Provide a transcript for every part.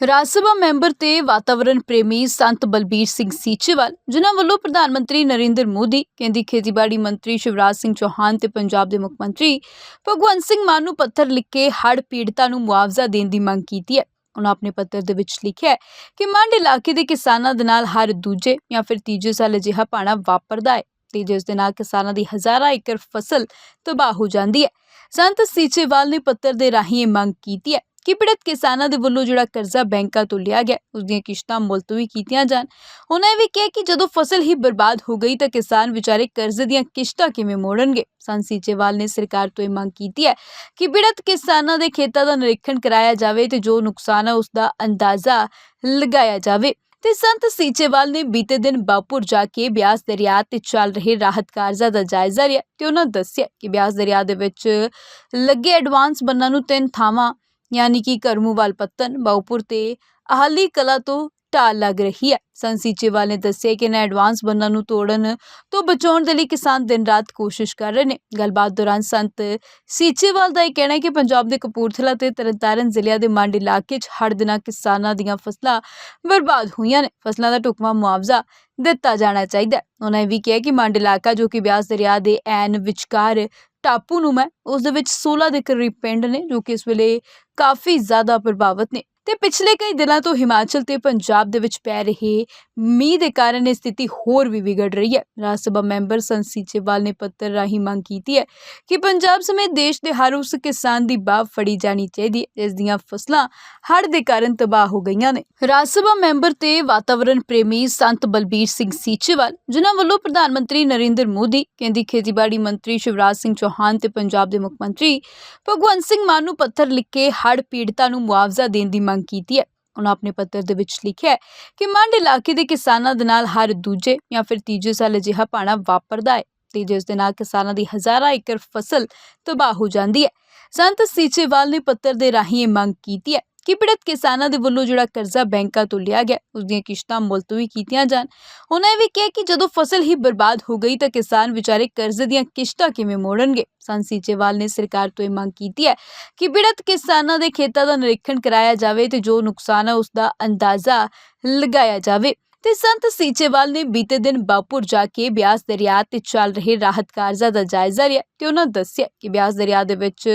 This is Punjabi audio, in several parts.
ਰਾਜ ਸਭਾ ਮੈਂਬਰ ਤੇ ਵਾਤਾਵਰਣ ਪ੍ਰੇਮੀ ਸੰਤ ਬਲਬੀਰ ਸਿੰਘ ਸੀਚੇਵਾਲ, ਜਿਨ੍ਹਾਂ ਵੱਲੋਂ ਪ੍ਰਧਾਨ ਮੰਤਰੀ ਨਰਿੰਦਰ ਮੋਦੀ, ਕੇਂਦਰੀ ਖੇਤੀਬਾੜੀ ਮੰਤਰੀ ਸ਼ਿਵਰਾਜ ਸਿੰਘ ਚੌਹਾਨ ਤੇ ਪੰਜਾਬ ਦੇ ਮੁੱਖ ਮੰਤਰੀ ਭਗਵੰਤ ਸਿੰਘ ਮਾਨ ਨੂੰ ਪੱਤਰ ਲਿਖ ਕੇ ਹੜ੍ਹ ਪੀੜਤਾਂ ਨੂੰ ਮੁਆਵਜ਼ਾ ਦੇਣ ਦੀ ਮੰਗ ਕੀਤੀ ਹੈ। ਉਹਨਾਂ ਆਪਣੇ ਪੱਤਰ ਦੇ ਵਿੱਚ ਲਿਖਿਆ ਹੈ ਕਿ ਮੰਡ ਇਲਾਕੇ ਦੇ ਕਿਸਾਨਾਂ ਦੇ ਨਾਲ ਹਰ ਦੂਜੇ ਜਾਂ ਫਿਰ ਤੀਜੇ ਸਾਲ ਅਜਿਹਾ ਪਾਣਾ ਵਾਪਰਦਾ ਹੈ ਤੇ ਜਿਸ ਦੇ ਨਾਲ ਕਿਸਾਨਾਂ ਦੀ ਹਜ਼ਾਰਾਂ ਏਕੜ ਫਸਲ ਤਬਾਹ ਹੋ ਜਾਂਦੀ ਹੈ। ਸੰਤ ਸੀਚੇਵਾਲ ਨੇ ਪੱਤਰ ਦੇ ਰਾਹੀਂ ਇਹ ਮੰਗ ਕੀਤੀ ਹੈ ਕਿ ਪੀੜਤ ਕਿਸਾਨਾਂ ਦੇ ਵੱਲੋਂ ਜਿਹੜਾ ਕਰਜ਼ਾ ਬੈਂਕਾਂ ਤੋਂ ਲਿਆ ਗਿਆ ਉਸ ਦੀਆਂ ਕਿਸ਼ਤਾਂ ਮੁਲਤਵੀ ਕੀਤੀਆਂ ਜਾਣ। ਉਹਨਾਂ ਵੀ ਕਿਹਾ ਕਿ ਜਦੋਂ ਫਸਲ ਹੀ ਬਰਬਾਦ ਹੋ ਗਈ ਤਾਂ ਕਿਸਾਨ ਵਿਚਾਰੇ ਕਰਜ਼ੇ ਦੀਆਂ ਕਿਸ਼ਤਾਂ ਕਿਵੇਂ ਮੋੜਨਗੇ? ਸੰਤ ਨੇ ਸਰਕਾਰ ਤੋਂ ਇਹ ਮੰਗ ਕੀਤੀ ਹੈ ਕਿ ਪੀੜਤ ਕਿਸਾਨਾਂ ਦੇ ਖੇਤਾਂ ਦਾ ਨਿਰੀਖਣ ਕਰਾਇਆ ਜਾਵੇ ਤੇ ਜੋ ਨੁਕਸਾਨ ਹੈ ਉਸ ਦਾ ਅੰਦਾਜ਼ਾ ਲਗਾਇਆ ਜਾਵੇ। ਤੇ ਸੰਤ ਸੀਚੇਵਾਲ ਨੇ ਬੀਤੇ ਦਿਨ ਬਾਪੁਰ ਜਾ ਕੇ ਬਿਆਸ ਦਰਿਆ ਤੇ ਚੱਲ ਰਹੇ ਰਾਹਤ ਕਾਰਜਾਂ ਦਾ ਜਾਇਜ਼ਾ ਲਿਆ ਤੇ ਉਹਨਾਂ ਦੱਸਿਆ ਕਿ ਬਿਆਸ ਦਰਿਆ ਦੇ ਵਿੱਚ ਲੱਗੇ ਐਡਵਾਂਸ ਬੰਨਾਂ ਨੂੰ ਤਿੰਨ ਥਾਵਾਂ ਯਾਨੀ ਕਿ ਕਰਮੂਵਾਲ ਪੱਤਨ ਬਾਉਪੁਰ ਤੇ ਆਹਲੀ ਕਲਾ ਤੋਂ ਢਾਲ ਲੱਗ ਰਹੀ ਹੈ। ਸੰਤ ਸੀਚੇਵਾਲ ਨੇ ਦੱਸਿਆ ਕਿ ਇਹਨਾਂ ਐਡਵਾਂਸ ਬੰਨਾਂ ਨੂੰ ਤੋੜਨ ਤੋਂ ਬਚਾਉਣ ਦੇ ਲਈ ਕਿਸਾਨ ਦਿਨ ਰਾਤ ਕੋਸ਼ਿਸ਼ ਕਰ ਰਹੇ ਨੇ। ਗੱਲਬਾਤ ਦੌਰਾਨ ਸੰਤ ਸੀਚੇਵਾਲ ਦਾ ਇਹ ਕਹਿਣਾ ਹੈ ਕਿ ਪੰਜਾਬ ਦੇ ਕਪੂਰਥਲਾ ਤੇ ਤਰਨਤਾਰਨ ਜ਼ਿਲ੍ਹਿਆਂ ਦੇ ਮੰਡ ਇਲਾਕੇ 'ਚ ਹੜ੍ਹ ਦਿਨਾਂ ਕਿਸਾਨਾਂ ਦੀਆਂ ਫਸਲਾਂ ਬਰਬਾਦ ਹੋਈਆਂ ਨੇ। ਫਸਲਾਂ ਦਾ ਢੁਕਵਾਂ ਮੁਆਵਜ਼ਾ ਦਿੱਤਾ ਜਾਣਾ ਚਾਹੀਦਾ ਹੈ। ਉਹਨਾਂ ਇਹ ਵੀ ਕਿਹਾ ਕਿ ਮੰਡ ਇਲਾਕਾ ਜੋ ਕਿ ਬਿਆਸ ਦਰਿਆ ਦੇ ਐਨ ਵਿਚਕਾਰ ਟਾਪੂ ਨੂੰ ਹੈ ਉਸ ਦੇ ਵਿੱਚ 16 ਦੇ ਕਰੀਬ ਪਿੰਡ ਨੇ, ਜੋ ਕਿ ਇਸ ਵੇਲੇ ਕਾਫੀ ਜ਼ਿਆਦਾ ਪ੍ਰਭਾਵਿਤ ਨੇ। ਤੇ ਪਿਛਲੇ ਕਈ ਦਿਨਾਂ ਤੋਂ ਹਿਮਾਚਲ ਤੇ ਪੰਜਾਬ ਦੇ ਵਿੱਚ ਪੈ ਰਹੇ ਮੀਂਹ ਦੇ ਕਾਰਨ ਇਹ ਸਥਿਤੀ ਹੋਰ ਵੀ ਵਿਗੜ ਰਹੀ ਹੈ। ਰਾਜ ਸਭਾ ਮੈਂਬਰ ਸੰਤ ਸੀਚੇਵਾਲ ਨੇ ਪੱਤਰ ਰਾਹੀਂ ਮੰਗ ਕੀਤੀ ਹੈ ਕਿ ਪੰਜਾਬ ਸਮੇਤ ਦੇਸ਼ ਦੇ ਹਰ ਉਸ ਕਿਸਾਨ ਦੀ ਬਾਹ ਫੜੀ ਜਾਣੀ ਚਾਹੀਦੀ ਹੈ, ਜਿਸ ਦੀਆਂ ਫਸਲਾਂ ਹੜ੍ਹ ਦੇ ਕਾਰਨ ਤਬਾਹ ਹੋ ਗਈਆਂ ਨੇ। ਰਾਜ ਸਭਾ ਮੈਂਬਰ ਤੇ ਵਾਤਾਵਰਣ ਪ੍ਰੇਮੀ ਸੰਤ ਬਲਬੀਰ ਸਿੰਘ ਸੀਚੇਵਾਲ, ਜਿਨ੍ਹਾਂ ਵੱਲੋਂ ਪ੍ਰਧਾਨ ਮੰਤਰੀ ਨਰਿੰਦਰ ਮੋਦੀ, ਕੇਂਦਰੀ ਖੇਤੀਬਾੜੀ ਮੰਤਰੀ ਸ਼ਿਵਰਾਜ ਸਿੰਘ ਚੌਹਾਨ ਤੇ ਪੰਜਾਬ ਦੇ ਮੁੱਖ ਮੰਤਰੀ ਭਗਵੰਤ ਸਿੰਘ ਮਾਨ ਨੂੰ ਪੱਤਰ ਲਿਖ ਕੇ ਹੜ੍ਹ ਪੀੜਤਾਂ ਨੂੰ ਮੁਆਵਜ਼ਾ ਦੇਣ ਦੀ ਮੰਗ ਕੀਤੀ ਹੈ। ਉਹਨਾਂ ਆਪਣੇ ਪੱਤਰ ਦੇ ਵਿੱਚ ਲਿਖਿਆ ਕਿ ਮੰਡ ਇਲਾਕੇ ਦੇ ਕਿਸਾਨਾਂ ਦੇ ਨਾਲ ਹਰ ਦੂਜੇ ਜਾਂ ਫਿਰ ਤੀਜੇ ਸਾਲ ਅਜਿਹਾ ਪਾਣਾ ਵਾਪਰਦਾ ਹੈ ਤੇ ਜਿਸ ਦੇ ਨਾਲ ਕਿਸਾਨਾਂ ਦੀ ਹਜ਼ਾਰਾਂ ਏਕੜ ਫਸਲ ਤਬਾਹ ਹੋ ਜਾਂਦੀ ਹੈ। ਸੰਤ ਸੀਚੇਵਾਲ ਨੇ ਪੱਤਰ ਦੇ ਰਾਹੀਂ ਇਹ ਮੰਗ ਕੀਤੀ ਹੈ ਕਿ ਪੀੜਤ ਕਿਸਾਨਾਂ ਦੇ ਵੱਲੋਂ ਜਿਹੜਾ ਕਰਜ਼ਾ ਬੈਂਕਾਂ ਤੋਂ ਲਿਆ ਗਿਆ ਉਸ ਦੀਆਂ ਕਿਸ਼ਤਾਂ ਮੁਲਤਵੀ ਕੀਤੀਆਂ ਜਾਣ। ਉਹਨਾਂ ਵੀ ਕਿਹਾ ਕਿ ਜਦੋਂ ਫਸਲ ਹੀ ਬਰਬਾਦ ਹੋ ਗਈ ਤਾਂ ਕਿਸਾਨ ਵਿਚਾਰੇ ਕਰਜ਼ੇ ਦੀਆਂ ਕਿਸ਼ਤਾਂ ਕਿਵੇਂ ਮੋੜਨਗੇ? ਸੰਤ ਸੀਚੇਵਾਲ ਨੇ ਸਰਕਾਰ ਤੋਂ ਇਹ ਮੰਗ ਕੀਤੀ ਹੈ ਕਿ ਪੀੜਤ ਕਿਸਾਨਾਂ ਦੇ ਖੇਤਾਂ ਦਾ ਨਿਰੀਖਣ ਕਰਾਇਆ ਜਾਵੇ ਤੇ ਜੋ ਨੁਕਸਾਨ ਹੈ ਉਸ ਦਾ ਅੰਦਾਜ਼ਾ ਲਗਾਇਆ ਜਾਵੇ। ਤੇ ਸੰਤ ਸੀਚੇਵਾਲ ਨੇ ਬੀਤੇ ਦਿਨ ਬਾਪੁਰ ਜਾ ਕੇ ਬਿਆਸ ਦਰਿਆ ਤੇ ਚੱਲ ਰਹੇ ਰਾਹਤ ਕਾਰਜਾਂ ਦਾ ਜਾਇਜ਼ਾ ਲਿਆ ਤੇ ਉਹਨਾਂ ਦੱਸਿਆ ਕਿ ਬਿਆਸ ਦਰਿਆ ਦੇ ਵਿੱਚ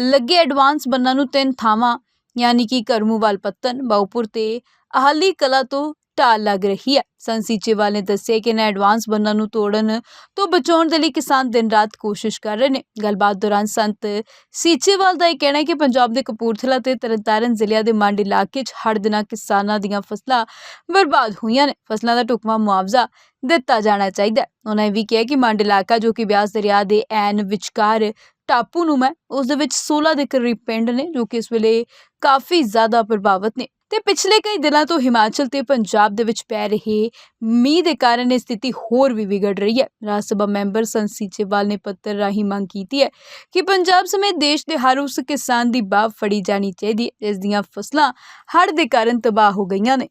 ਲੱਗੇ ਐਡਵਾਂਸ ਬੰਨਾਂ ਨੂੰ ਤਿੰਨ ਥਾਵਾਂ ਯਾਨੀ ਕਿ ਕਰਮੂ ਕਰਮੂਵਾਲ ਪੱਤਨ ਬਾਉਪੁਰ ਅਤੇ ਆਹਲੀ ਕਲਾ ਤੋਂ ਢਾਲ ਲੱਗ ਰਹੀ ਹੈ। ਸੰਤ ਸੀਚੇਵਾਲ ਨੇ ਦੱਸਿਆ ਕਿ ਇਹਨਾਂ ਐਡਵਾਂਸ ਬੰਨਾਂ ਨੂੰ ਤੋੜਨ ਤੋਂ ਬਚਾਉਣ ਦੇ ਲਈ ਕਿਸਾਨ ਦਿਨ ਰਾਤ ਕੋਸ਼ਿਸ਼ ਕਰ ਰਹੇ ਨੇ। ਗੱਲਬਾਤ ਦੌਰਾਨ ਸੰਤ ਸੀਚੇਵਾਲ ਦਾ ਇਹ ਕਹਿਣਾ ਹੈ ਕਿ ਪੰਜਾਬ ਦੇ ਕਪੂਰਥਲਾ ਤੇ ਤਰਨਤਾਰਨ ਜ਼ਿਲ੍ਹਿਆਂ ਦੇ ਮੰਡ ਇਲਾਕੇ 'ਚ ਹੜ੍ਹ ਦਿਨਾਂ ਕਿਸਾਨਾਂ ਦੀਆਂ ਫਸਲਾਂ ਬਰਬਾਦ ਹੋਈਆਂ ਨੇ। ਫਸਲਾਂ ਦਾ ਢੁਕਵਾਂ ਮੁਆਵਜ਼ਾ ਦਿੱਤਾ ਜਾਣਾ ਚਾਹੀਦਾ ਉਹਨਾਂ ਇਹ ਵੀ ਕਿਹਾ ਕਿ ਮੰਡ ਇਲਾਕਾ ਜੋ ਕਿ ਬਿਆਸ ਦਰਿਆ ਦੇ ਐਨ ਵਿਚਕਾਰ ਟਾਪੂ ਨੂੰ ਮੈਂ ਉਸ ਦੇ ਵਿੱਚ 16 ਦੇ ਕਰੀਬ ਪਿੰਡ ਨੇ, ਜੋ ਕਿ ਇਸ ਵੇਲੇ ਕਾਫੀ ਜ਼ਿਆਦਾ ਪ੍ਰਭਾਵਿਤ ਨੇ। ਤੇ ਪਿਛਲੇ ਕਈ ਦਿਨਾਂ ਤੋਂ ਹਿਮਾਚਲ ਤੇ ਪੰਜਾਬ ਦੇ ਵਿੱਚ ਪੈ ਰਹੇ ਮੀਂਹ ਦੇ ਕਾਰਨ ਇਹ ਸਥਿਤੀ ਹੋਰ ਵੀ ਵਿਗੜ ਰਹੀ ਹੈ। ਰਾਜ ਸਭਾ ਮੈਂਬਰ ਸੰਤ ਸੀਚੇਵਾਲ ਨੇ ਪੱਤਰ ਰਾਹੀਂ ਮੰਗ ਕੀਤੀ ਹੈ ਕਿ ਪੰਜਾਬ ਸਮੇਤ ਦੇਸ਼ ਦੇ ਹਰ ਉਸ ਕਿਸਾਨ ਦੀ ਬਾਹ ਫੜੀ ਜਾਣੀ ਚਾਹੀਦੀ ਹੈ, ਜਿਸ ਦੀਆਂ ਫਸਲਾਂ ਹੜ੍ਹ ਦੇ ਕਾਰਨ ਤਬਾਹ ਹੋ ਗਈਆਂ ਨੇ।